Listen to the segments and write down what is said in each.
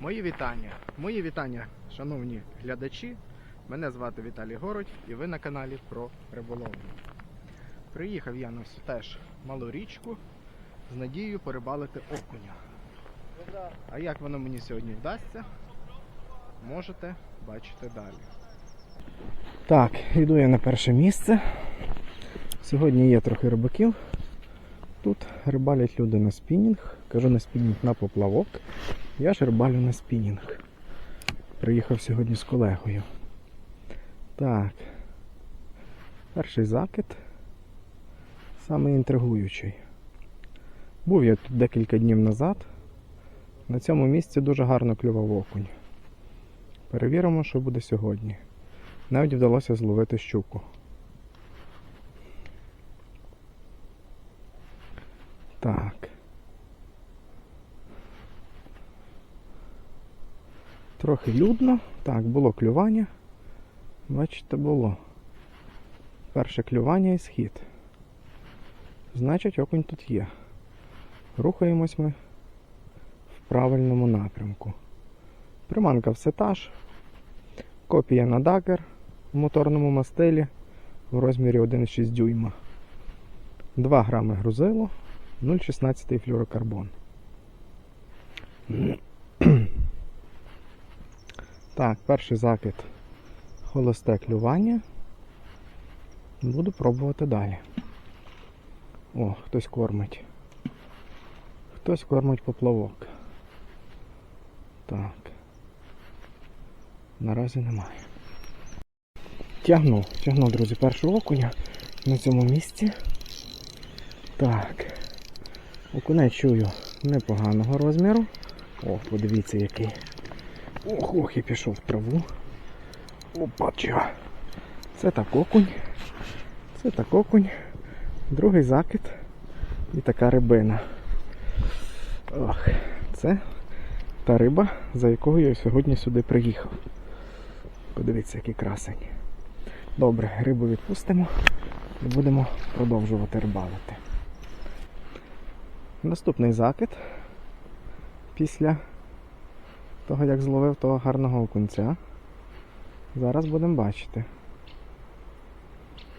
Мої вітання. Мої вітання, шановні глядачі. Мене звати Віталій Городь і ви на каналі про риболовлю. Приїхав я на всю теж малу річку з надією порибалити окуня. А як воно мені сьогодні вдасться, можете бачити далі. Так, йду я на перше місце. Сьогодні є трохи рибаків. Тут рибалять люди на спінінг. Кажу на спінінг на поплавок. Я ж рибалю на спінінг. Приїхав сьогодні з колегою. Так. Перший закид. Саме інтригуючий. Був я тут декілька днів назад. На цьому місці дуже гарно клював окунь. Перевіримо, що буде сьогодні. Навіть вдалося зловити щуку. Так. Трохи людно. Так, було клювання. Бачите, було. Перше клювання і схід. Значить, окунь тут є. Рухаємось ми в правильному напрямку. Приманка все та ж. Копія на дагер в моторному мастилі в розмірі 1,6 дюйма. 2 грами грузило, 0,16 флюрокарбон. Так, перший закид холосте клювання. Буду пробувати далі. О, хтось кормить. Хтось кормить поплавок. Так. Наразі немає. Тягну, тягну, друзі, першого окуня на цьому місці. Так. Окунець чую непоганого розміру. О, подивіться який. Ох, ох, і пішов в траву. Опача. Це так окунь. Це так окунь. Другий закид. І така рибина. Ох, це та риба, за якою я сьогодні сюди приїхав. Подивіться, який красень. Добре, рибу відпустимо і будемо продовжувати рибалити. Наступний закид після того, як зловив того гарного окунця. Зараз будемо бачити,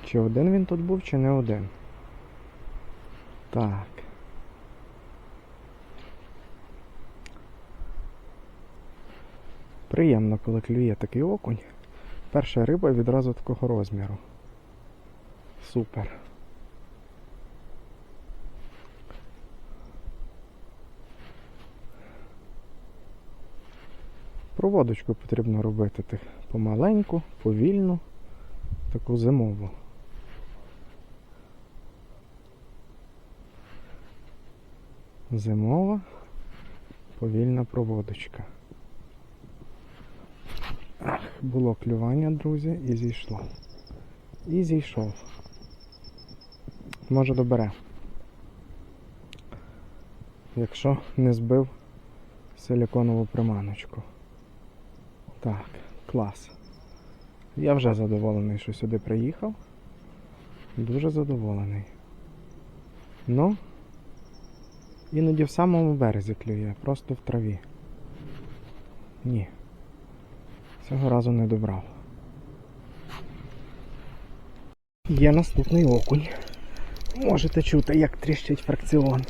чи один він тут був, чи не один. Так. Приємно, коли клює такий окунь. Перша риба відразу такого розміру. Супер. Проводочку потрібно робити тих помаленьку, повільну, таку зимову. Зимова повільна проводочка. Ах, було клювання, друзі, і зійшло. І зійшов. Може добере. Якщо не збив силіконову приманочку. Так, клас. Я вже задоволений, що сюди приїхав. Дуже задоволений. Ну, іноді в самому березі клює, просто в траві. Ні. Цього разу не добрав. Є наступний окунь. Можете чути, як тріщить фракціон.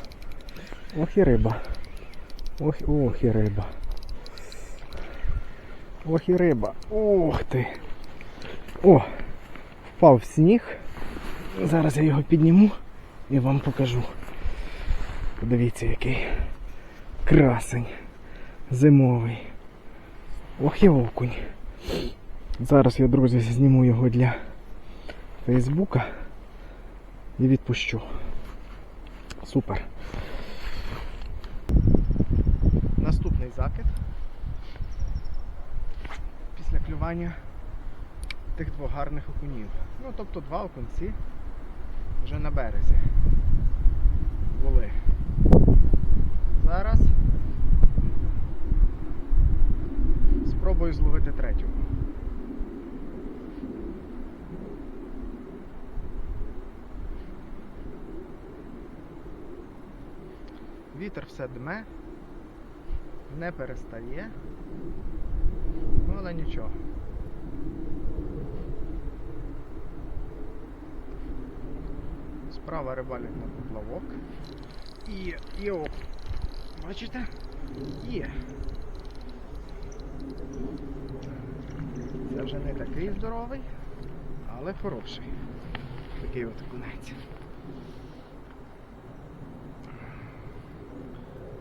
Ох і риба. Ох, ох і риба. Ох і риба. Ух ти. О! Впав в сніг. Зараз я його підніму і вам покажу. Подивіться, який красень зимовий. Ох і окунь. Зараз я, друзі, зніму його для Фейсбука і відпущу. Супер. Наступний закид. Після клювання тих двох гарних окунів. Ну, тобто два окунці вже на березі були. Зараз спробую зловити третю. Вітер все дме, не перестає. Ну, але нічого. Справа рибалять на поплавок. І, і бачите? Є. Це вже не такий здоровий, але хороший. Такий от окунець.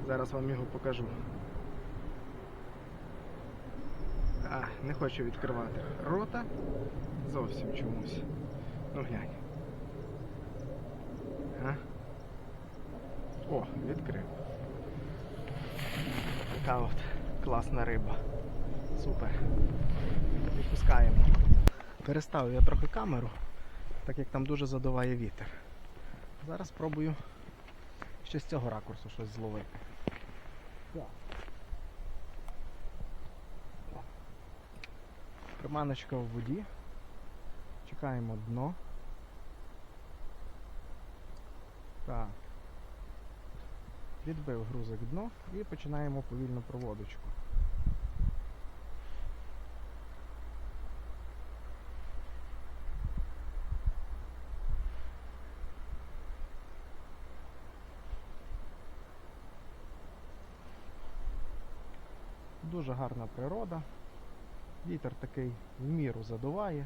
Зараз вам його покажу. А, не хочу відкривати рота. Зовсім чомусь. Ну глянь. А? О, відкрив. Така от класна риба. Супер. Відпускаємо. Переставив я трохи камеру, так як там дуже задуває вітер. Зараз спробую ще з цього ракурсу щось зловити. Так. Приманочка в воді. Чекаємо дно. Так. Відбив грузик дно і починаємо повільну проводочку. Дуже гарна природа. Вітер такий в міру задуває,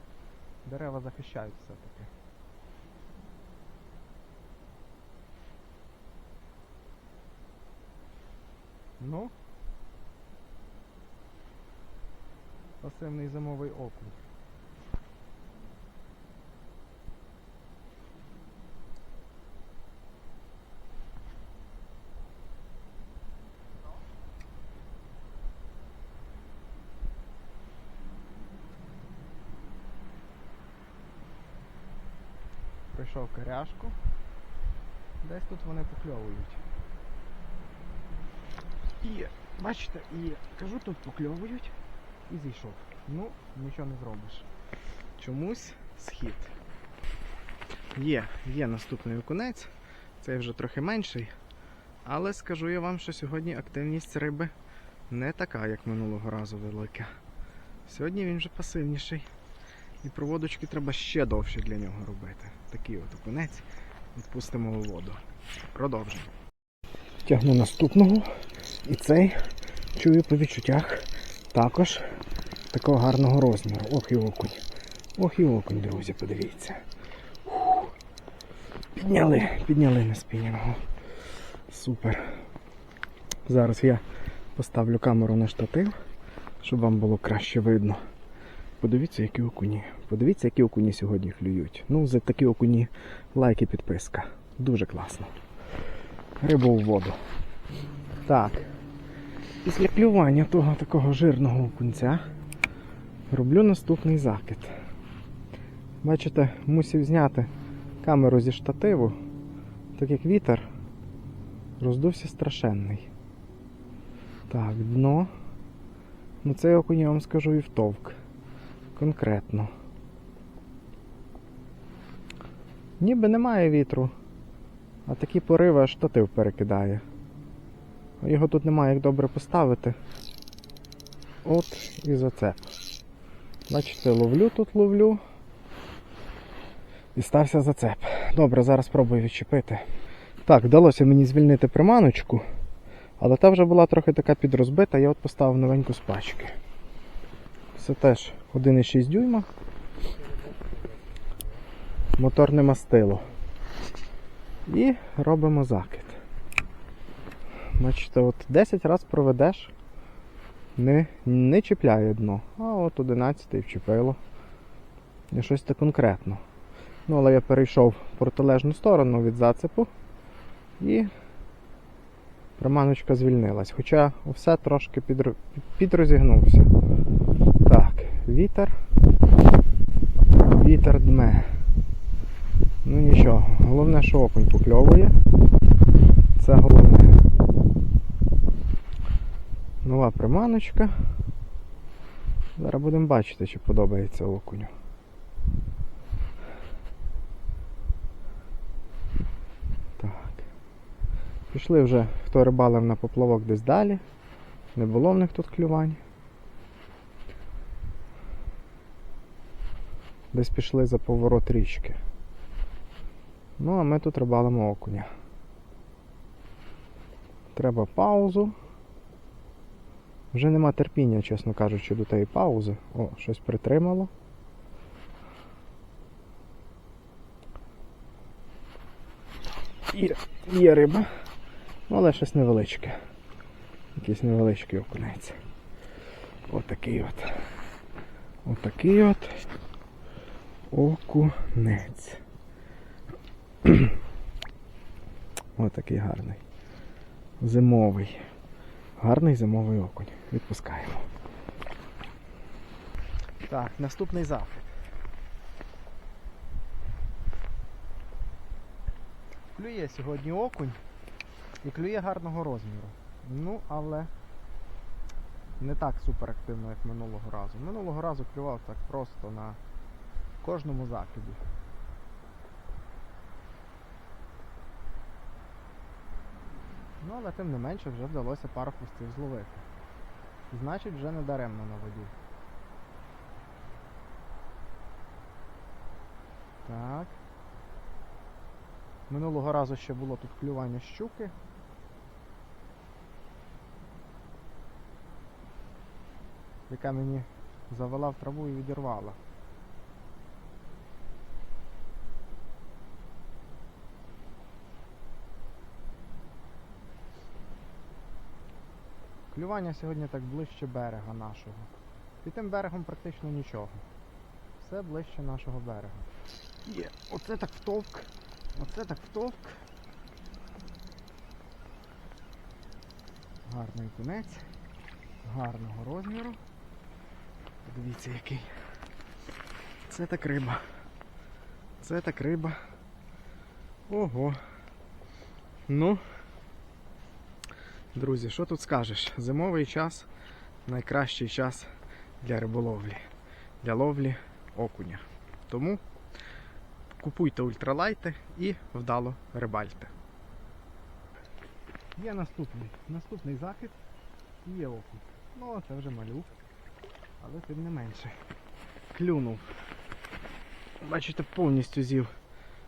дерева захищають все-таки. Ну, пасивний зимовий окунь. Прийшов коряшку. Десь тут вони покльовують. І, бачите, і кажу, тут покльовують і зійшов. Ну, нічого не зробиш. Чомусь схід. Є, є наступний окунець. Цей вже трохи менший. Але скажу я вам, що сьогодні активність риби не така, як минулого разу велика. Сьогодні він вже пасивніший. І проводочки треба ще довше для нього робити. Такий от окунець. Відпустимо у воду. Продовжуємо. Тягну наступного. І цей, чую по відчуттях, також такого гарного розміру. Ох і окунь. Ох і окунь, друзі, подивіться. Підняли, підняли на спінінгу. Супер. Зараз я поставлю камеру на штатив, щоб вам було краще видно. Подивіться, які окуні. Подивіться, які окуні сьогодні клюють. Ну, за такі окуні лайк і підписка. Дуже класно. Рибу в воду. Так. Після клювання того такого жирного окунця роблю наступний закид. Бачите, мусив зняти камеру зі штативу, так як вітер роздувся страшенний. Так, дно. Ну цей окунь я вам скажу і втовк. Конкретно. Ніби немає вітру, а такі пориви аж штатив перекидає. Його тут немає як добре поставити. От і зацеп. Бачите, ловлю тут ловлю. І стався зацеп. Добре, зараз спробую відчепити. Так, вдалося мені звільнити приманочку, але та вже була трохи така підрозбита, я от поставив новеньку з пачки. Це теж 1,6 дюйма. Моторне мастило. І робимо закид. Бачите, от 10 разів проведеш, не, не чіпляє дно. А от 11 вчепило. І щось це конкретно. Ну, але я перейшов в протилежну сторону від зацепу і приманочка звільнилась. Хоча все трошки підр... підрозігнувся. Так, вітер. Вітер дме. Ну нічого, головне, що окунь покльовує. Це головне. Нова приманочка. Зараз будемо бачити, чи подобається окуню. Так. Пішли вже, хто рибалив на поплавок десь далі. Не було в них тут клювань. Десь пішли за поворот річки. Ну, а ми тут рибалимо окуня. Треба паузу. Вже нема терпіння, чесно кажучи, до тієї паузи. О, щось притримало. Є, є риба. Ну, але щось невеличке. Якийсь невеличкий окунець. Отакий от. Отакий от окунець. Отакий гарний. Зимовий. Гарний зимовий окунь. Відпускаємо. Так, наступний захід. Клює сьогодні окунь і клює гарного розміру. Ну, але не так суперактивно, як минулого разу. Минулого разу клював так просто на кожному закиді. Ну, але тим не менше вже вдалося пару хвостів зловити. Значить, вже не даремно на воді. Так. Минулого разу ще було тут клювання щуки. Яка мені завела в траву і відірвала. Клювання сьогодні так ближче берега нашого. І тим берегом практично нічого. Все ближче нашого берега. Є, оце так втовк. Оце так втовк. Гарний кунець. Гарного розміру. Подивіться який. Це так риба. Це так риба. Ого. Ну. Друзі, що тут скажеш? Зимовий час найкращий час для риболовлі, для ловлі окуня. Тому купуйте ультралайти і вдало рибальте. Є наступний, наступний захід і є окунь. Ну, це вже малюк, але тим не менше. Клюнув. Бачите, повністю з'їв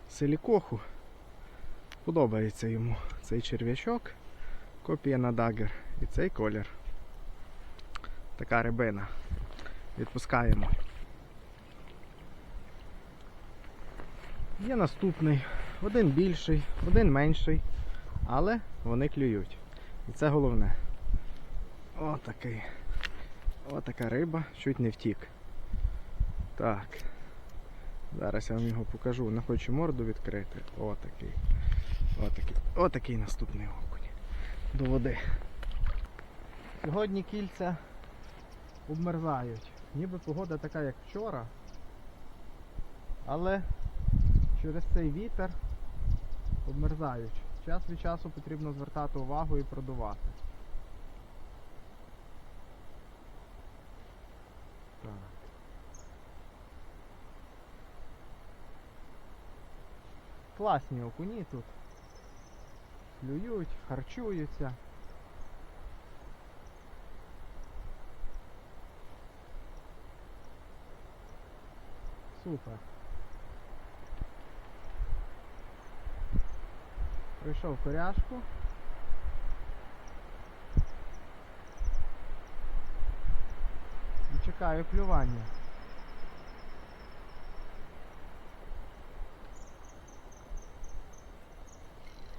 силікоху. Подобається йому цей черв'ячок. Копія на дагер і цей колір. Така рибина. Відпускаємо. Є наступний, один більший, один менший, але вони клюють. І це головне. Отакий. Отака риба, чуть не втік. Так. Зараз я вам його покажу. Не хочу морду відкрити. Отакий. Отакий. Отакий наступний. До води. Сьогодні кільця обмерзають. Ніби погода така, як вчора. Але через цей вітер обмерзають. Час від часу потрібно звертати увагу і продувати. Так. Класні окуні тут. Клюють, харчуються. Супер. Прийшов коряшку. І чекаю клювання.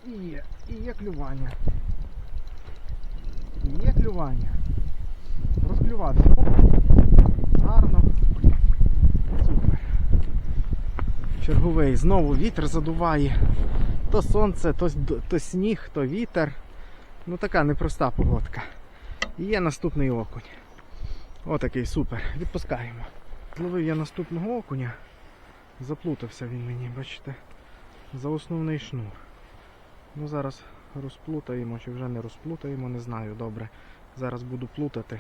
І є, і є клювання. І є клювання. Розклювався. О, гарно. Супер. Черговий. Знову вітер задуває. То сонце, то, то сніг, то вітер. Ну така непроста погодка. І є наступний окунь. Отакий супер. Відпускаємо. Зловив я наступного окуня. Заплутався він мені, бачите, за основний шнур. Ну зараз розплутаємо, чи вже не розплутаємо, не знаю, добре. Зараз буду плутати.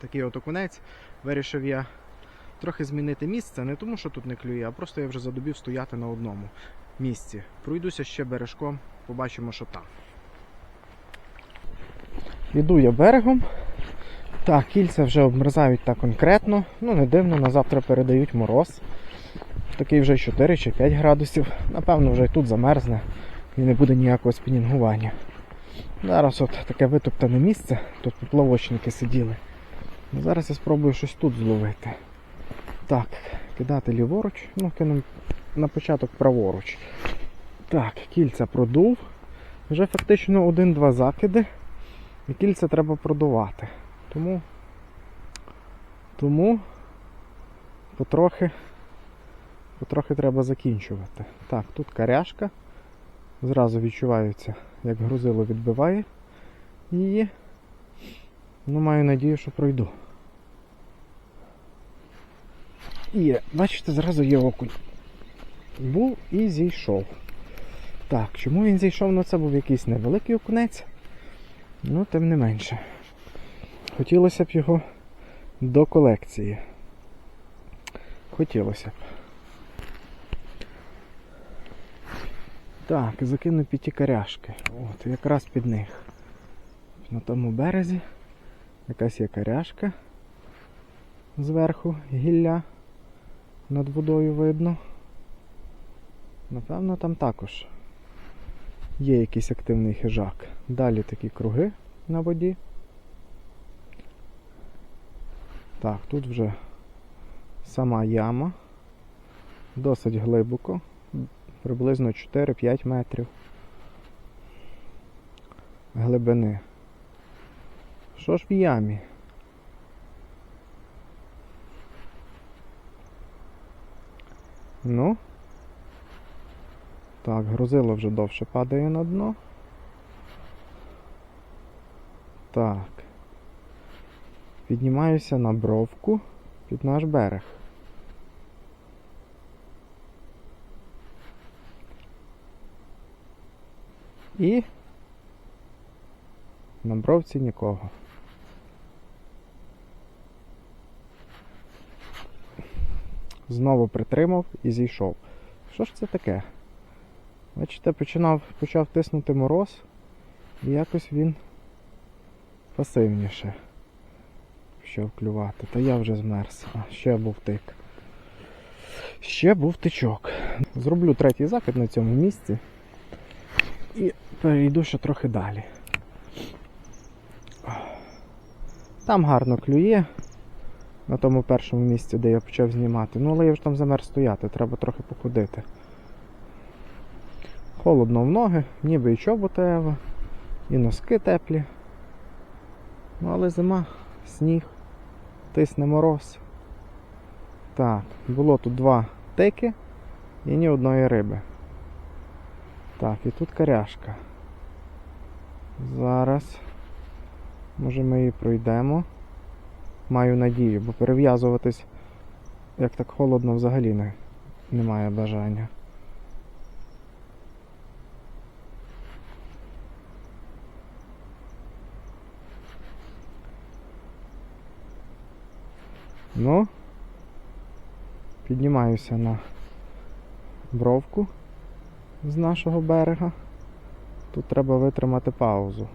Такий от окунець. Вирішив я трохи змінити місце, не тому, що тут не клює, а просто я вже задубів стояти на одному місці. Пройдуся ще бережком, побачимо, що там. Іду я берегом. Так, кільця вже обмерзають так конкретно. Ну, не дивно, на завтра передають мороз. Такий вже 4 чи 5 градусів. Напевно, вже і тут замерзне і не буде ніякого спінінгування. Зараз от таке витоптане місце, тут поплавочники сиділи. Ну, Зараз я спробую щось тут зловити. Так, кидати ліворуч, ну кинемо на початок праворуч. Так, кільця продув. Вже фактично один-два закиди. І кільця треба продувати. Тому, тому потрохи, потрохи треба закінчувати. Так, тут каряшка. Зразу відчувається, як грузило відбиває її. Ну, маю надію, що пройду. Є, бачите, зразу є окунь. Був і зійшов. Так, чому він зійшов? Ну це був якийсь невеликий окунець. Ну, тим не менше. Хотілося б його до колекції. Хотілося б. Так, закину п'яті каряшки. От, якраз під них. На тому березі якась є каряшка. Зверху гілля над водою видно. Напевно, там також є якийсь активний хижак. Далі такі круги на воді. Так, тут вже сама яма. Досить глибоко, приблизно 4-5 метрів глибини. Що ж в ямі? Ну. Так, грузило вже довше падає на дно. Так. Піднімаюся на бровку під наш берег. І на бровці нікого. Знову притримав і зійшов. Що ж це таке? Бачите, починав, почав тиснути мороз, і якось він пасивніше почав клювати. Та я вже змерз. А, ще був тик. Ще був тичок. Зроблю третій закид на цьому місці і перейду ще трохи далі. Там гарно клює на тому першому місці, де я почав знімати. Ну, але я вже там замер стояти, треба трохи походити. Холодно в ноги, ніби і чоботево, і носки теплі. Ну, але зима, сніг, тисне мороз. Так, було тут два тики і ні одної риби. Так, і тут каряшка. Зараз. Може ми її пройдемо. Маю надію, бо перев'язуватись, як так холодно, взагалі не, немає бажання. Ну, піднімаюся на бровку з нашого берега. Тут треба витримати паузу.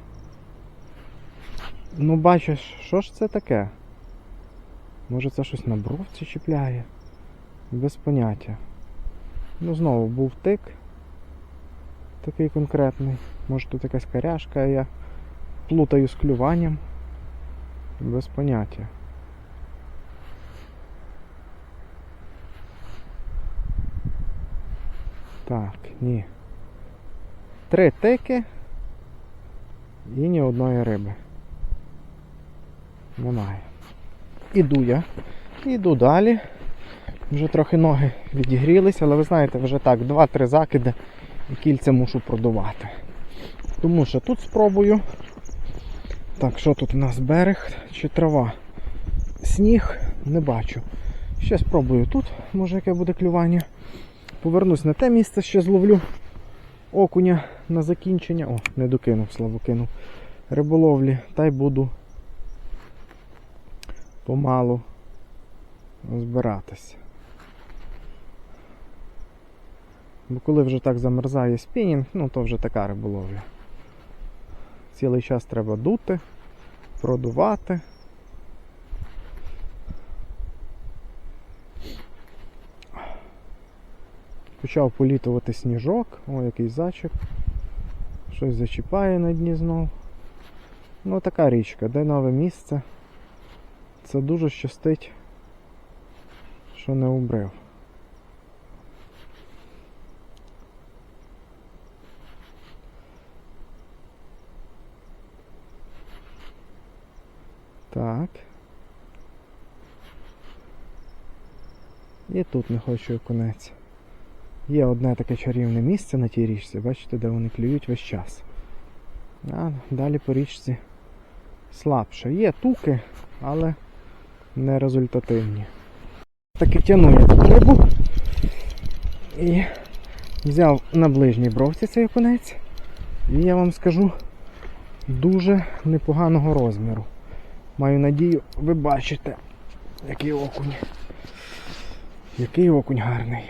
Ну, бачиш, що ж це таке? Може це щось на бровці чіпляє? Без поняття. Ну, знову був тик. Такий конкретний. Може тут якась каряшка, я плутаю з клюванням. Без поняття. Так, ні. Три тики і ні одної риби. Немає. Іду я. Іду далі. Вже трохи ноги відігрілися, але ви знаєте, вже так, 2-3 закиди і кільця мушу продувати. Тому що тут спробую. Так, що тут у нас берег чи трава? Сніг не бачу. Ще спробую тут, може яке буде клювання. Повернусь на те місце, ще зловлю окуня на закінчення. О, не докинув, славу кинув. Риболовлі, та й буду помалу збиратися. Бо коли вже так замерзає спінінг, ну то вже така риболовля. Цілий час треба дути, продувати. Почав політувати сніжок, о, який зачіп. Щось зачіпає на дні знов. Ну така річка, де нове місце. Це дуже щастить, що не убрив. Так. І тут не хочу окунець. Є одне таке чарівне місце на тій річці, бачите, де вони клюють весь час. А далі по річці слабше. Є туки, але не результативні. Таки тяну я тут рибу і взяв на ближній бровці цей окунець. І я вам скажу дуже непоганого розміру. Маю надію, ви бачите, який окунь. Який окунь гарний.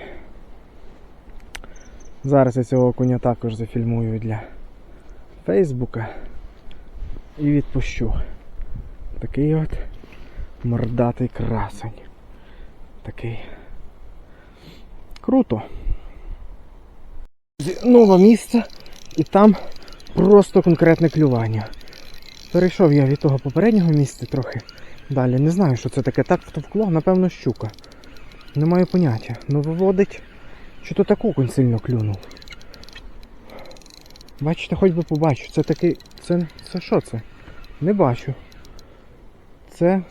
Зараз я цього окуня також зафільмую для Фейсбука і відпущу. Такий от мордатий красень. Такий. Круто. Нове місце і там просто конкретне клювання. Перейшов я від того попереднього місця трохи далі. Не знаю, що це таке. Так втовкло, напевно, щука. Не маю поняття. Ну виводить, що то так окунь сильно клюнув. Бачите, хоч би побачу. Це такий. Це. Це що це? Не бачу. Це.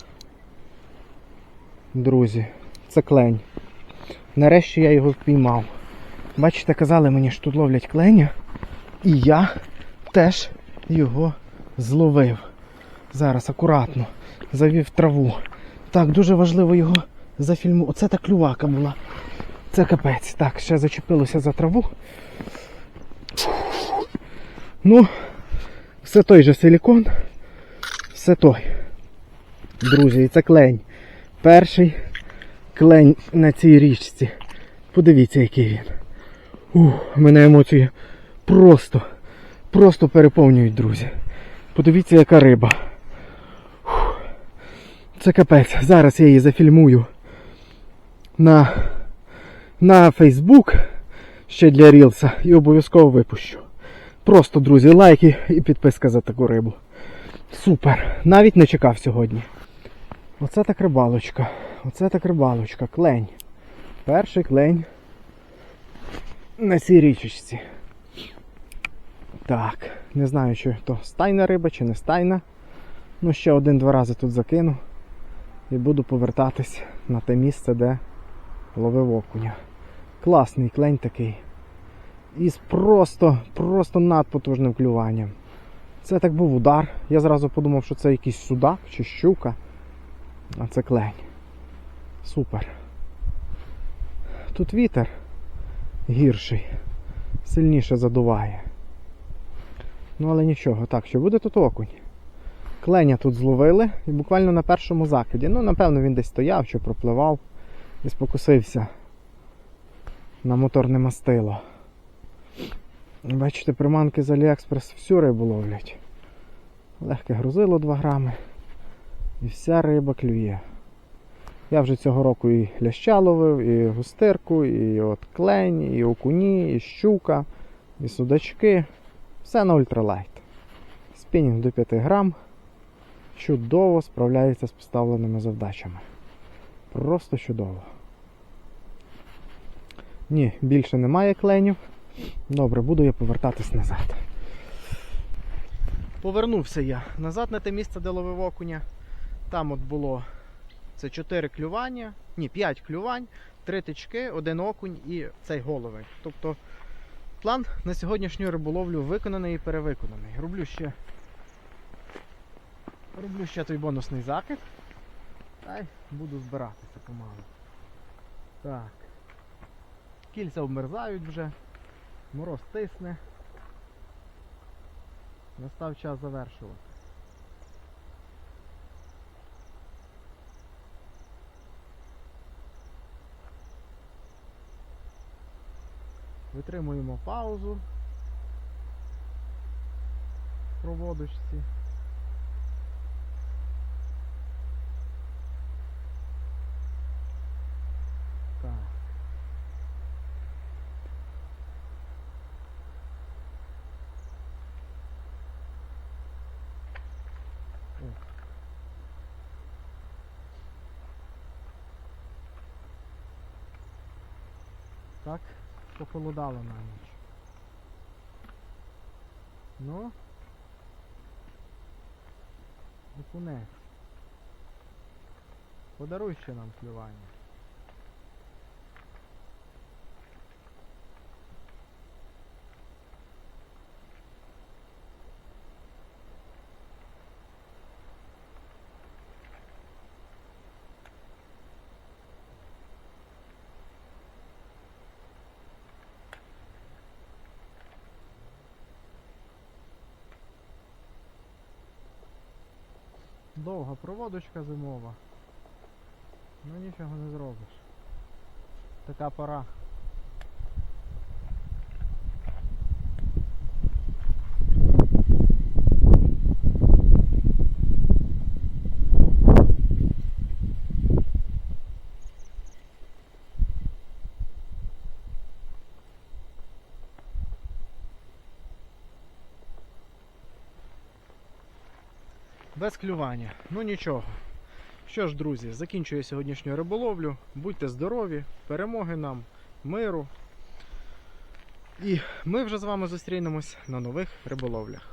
Друзі, це клень. Нарешті я його впіймав. Бачите, казали мені, що тут ловлять кленя. І я теж його зловив. Зараз акуратно. Завів траву. Так, дуже важливо його зафільмувати. Оце та клювака була. Це капець. Так, ще зачепилося за траву. Ну, все той же силікон. Все той. Друзі, і це клень. Перший клень на цій річці. Подивіться, який він. Ух, мене емоції просто, просто переповнюють, друзі. Подивіться, яка риба. Ух, Це капець. Зараз я її зафільмую на, на Facebook ще для Рілса і обов'язково випущу. Просто, друзі, лайки і підписка за таку рибу. Супер. Навіть не чекав сьогодні. Оце так рибалочка. Оце так рибалочка. Клень. Перший клень на цій річечці. Так, не знаю, чи то стайна риба, чи не стайна. Ну, ще один-два рази тут закину. І буду повертатись на те місце, де ловив окуня. Класний клень такий. Із просто, просто надпотужним клюванням. Це так був удар. Я зразу подумав, що це якийсь судак чи щука. А це клень. Супер. Тут вітер гірший, сильніше задуває. Ну але нічого, так, що буде тут окунь. Кленя тут зловили і буквально на першому закиді. Ну, напевно, він десь стояв чи пропливав і спокусився на моторне мастило. Бачите, приманки з Аліекспрес всю рибу ловлять. Легке грузило 2 грами. І вся риба клює. Я вже цього року і ляща ловив, і густирку, і от клень, і окуні, і щука, і судачки. Все на ультралайт. Спінінг до 5 грам. Чудово справляється з поставленими завдачами. Просто чудово. Ні, більше немає кленів. Добре, буду я повертатись назад. Повернувся я назад на те місце, де ловив окуня. Там от було це 4 клювання, ні, 5 клювань, 3 тички, один окунь і цей головень. Тобто план на сьогоднішню риболовлю виконаний і перевиконаний. Роблю ще роблю ще той бонусний закид. Та й буду збиратися помалу. Так. Кільця обмерзають вже, мороз тисне. Настав час завершувати. Витримуємо паузу в проводочці. О. Так, похолодало на ніч. Ну. Окунець. Подаруй ще нам клювання. Довга проводочка зимова. Ну нічого не зробиш. Така пора. Без клювання. Ну нічого. Що ж, друзі, закінчую сьогоднішню риболовлю. Будьте здорові, перемоги нам, миру. І ми вже з вами зустрінемось на нових риболовлях.